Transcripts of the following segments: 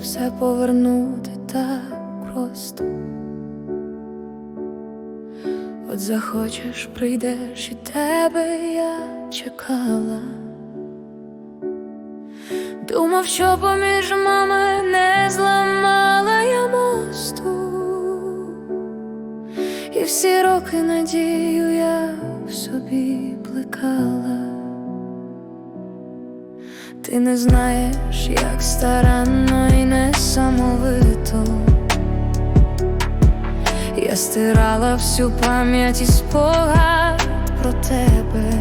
все повернути так просто. От захочеш, прийдеш і тебе я чекала. Думав, що поміж мами не зламала я мосту, і всі роки надію я в собі плекала. Ти не знаєш, як старанно і несамовито. Я стирала всю пам'ять і спогад про тебе,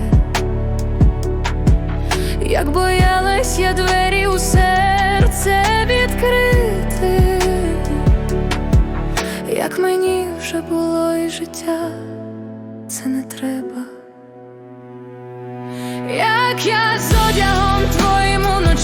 як боялась я двері у серце відкрити, як мені вже було і життя, це не треба. Як я з одягом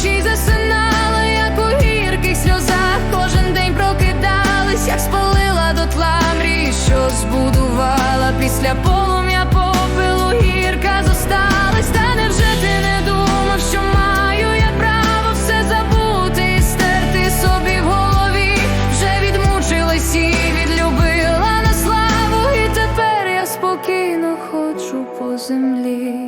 твоїм уночі засинала, як у гірких сльозах. Кожен день прокидались, як спалила дотла мрії, що збудувала. Після полум'я попелу гірка зосталась, та невже ти не думав, що маю я право все забути і стерти собі в голові, вже відмучилась і відлюбила на славу, і тепер я спокійно ходжу по землі.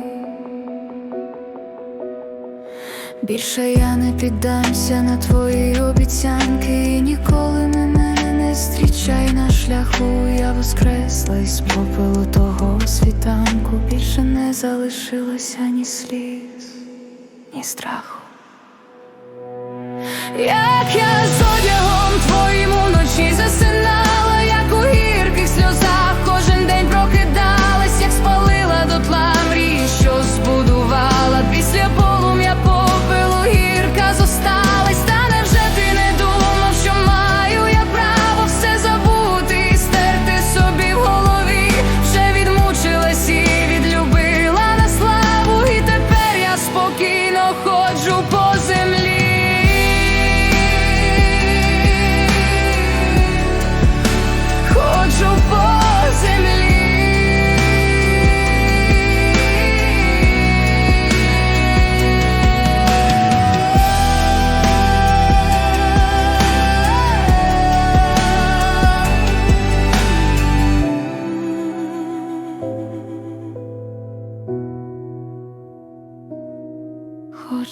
Більше я не піддамся на твої обіцянки, і ніколи мене не зустрічай на шляху. Я воскресла із попелу того світанку. Більше не залишилося ні сліз, ні страху. Як я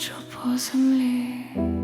Marcho po zemlji.